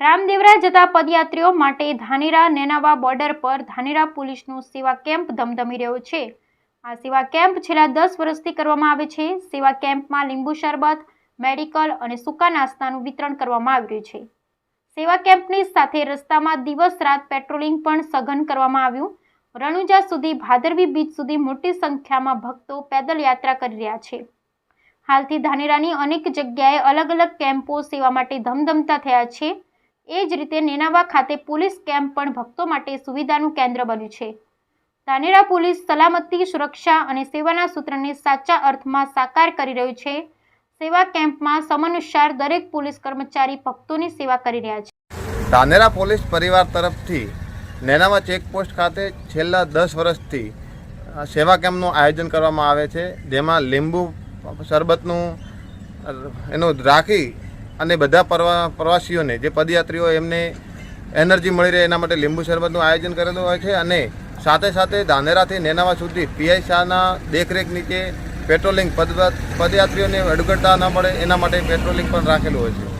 રામદેવરા જતા પદયાત્રીઓ માટે ધાનેરા નેનાવા બોર્ડર પર ધાનેરા પોલીસનો સેવા કેમ્પ ધમધમી રહ્યો છે. આ સેવા કેમ્પ છેલ્લા દસ વર્ષથી કરવામાં આવે છે. સેવા કેમ્પમાં લીંબુ શરબત, મેડિકલ અને સૂકા નાસ્તાનું વિતરણ કરવામાં આવી રહ્યું છે. સેવા કેમ્પની સાથે રસ્તામાં દિવસ રાત પેટ્રોલિંગ પણ સઘન કરવામાં આવ્યું. રણુજા સુધી, ભાદરવી બીચ સુધી મોટી સંખ્યામાં ભક્તો પેદલ યાત્રા કરી રહ્યા છે. હાલથી ધાનેરાની અનેક જગ્યાએ અલગ અલગ કેમ્પો સેવા માટે ધમધમતા થયા છે. એ જ રીતે નેનાવા ખાતે પોલીસ કેમ્પ પણ ભક્તો માટે સુવિધાનું કેન્દ્ર બન્યું છે. ધાનેરા પોલીસ સલામતી, સુરક્ષા અને સેવાના સૂત્રને સાચા અર્થમાં સાકાર કરી રહ્યું છે. સેવા કેમ્પમાં સમનુસાર દરેક પોલીસ કર્મચારી ભક્તોની સેવા કરી રહ્યા છે. ધાનેરા પોલીસ પરિવાર તરફથી નેનાવા ચેકપોસ્ટ ખાતે છેલ્લા દસ વર્ષથી સેવા કેમ્પનું આયોજન કરવામાં આવે છે. જેમાં લીંબુ શરબતનું, એનું રાખી અને બધા પરવા પ્રવાસીઓને, જે પદયાત્રીઓ એમને એનર્જી મળી રહે એના માટે લીંબુ શરબતનું આયોજન કરેલું હોય છે અને સાથે સાથે ધાનેરાથી નેનાવા સુધી પીઆઈ શાહના દેખરેખ નીચે પેટ્રોલિંગ પદ, પદયાત્રીઓને અડગડતા ન મળે એના માટે પેટ્રોલિંગ પણ રાખેલું હોય છે.